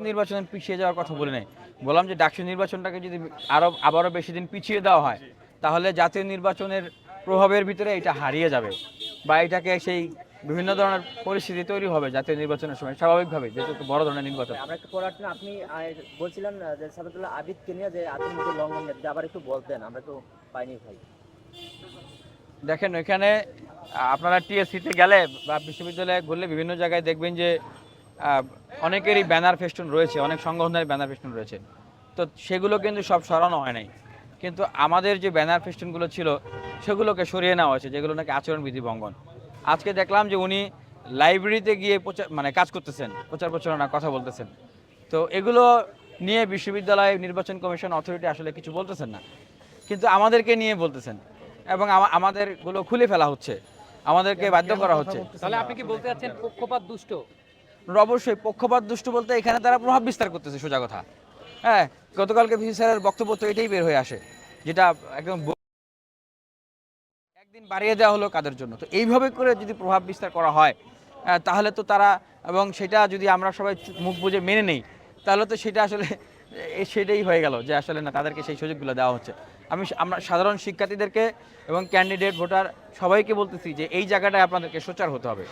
নির্বাচন পিছিয়ে যাওয়ার কথা বলে নাই। বললাম যে ডাকসু নির্বাচনটাকে যদি আরও আবারও বেশি দিন পিছিয়ে দেওয়া হয় তাহলে জাতীয় নির্বাচনের প্রভাবের ভিতরে এটা হারিয়ে যাবে বা এটাকে সেই বিভিন্ন ধরনের পরিস্থিতি তৈরি হবে জাতীয় নির্বাচনের সময় স্বাভাবিকভাবে যেহেতু বড় ধরনের নির্বাচন। আমরা একটু পড়ার জন্য আপনি বলছিলেন যে সাবিতুল্লাহ আবিদকে নিয়ে যে আতির লঙ্ঘন আবার একটু বলতেন আমরা তো পাইনি ভাই। দেখেন আহ, আপনারা টিএসসিতে গেলে বা বিশ্ববিদ্যালয়ে ঘুরলে বিভিন্ন জায়গায় দেখবেন যে অনেকেরই ব্যানার ফেস্টুন রয়েছে, অনেক সংগঠনের ব্যানার ফেস্টুন রয়েছে। তো সেগুলো কিন্তু সব সরানো হয় নাই। কিন্তু আমাদের যে ব্যানার ফেস্টুনগুলো ছিল, সেগুলোকে সরিয়ে নেওয়া হয়েছে, যেগুলো নাকি আচরণবিধি ভঙ্গন। আজকে দেখলাম যে উনি লাইব্রেরিতে গিয়ে প্রচার মানে কাজ করতেছেন, প্রচার প্রচারণা কথা বলতেছেন। তো এগুলো নিয়ে বিশ্ববিদ্যালয় নির্বাচন কমিশন অথরিটি আসলে কিছু বলতেছেন না। কিন্তু আমাদেরকে নিয়ে বলতেছেন এবং আমা- আমাদেরগুলো খুলে ফেলা হচ্ছে। আমাদেরকে বাধ্য করা হচ্ছে। তাহলে আপনি কি বলতে চাচ্ছেন পক্ষপাত দুষ্ট অবশ্যই পক্ষপাত দুষ্ট বলতে এখানে তারা প্রভাব বিস্তার করতেছে, সোজা কথা। হ্যাঁ গতকালকে ভিসি স্যারের বক্তব্য তো এটাই বের হয়ে আসে, যেটা একদম একদিন বাড়িয়ে দেওয়া হলো কাদের জন্য। তো এইভাবে করে যদি প্রভাব বিস্তার করা হয় তাহলে তো তারা এবং সেটা যদি আমরা সবাই মুখ বুঝে মেনে নেই, তাহলে তো সেটা আসলে সেটাই হয়ে গেল যে আসলে না তাদেরকে সেই সুযোগগুলো দেওয়া হচ্ছে। আমি আমরা সাধারণ শিক্ষার্থীদেরকে এবং ক্যান্ডিডেট ভোটার সবাইকে বলতেছি যে এই জায়গাটায় আপনাদেরকে সোচার হতে হবে।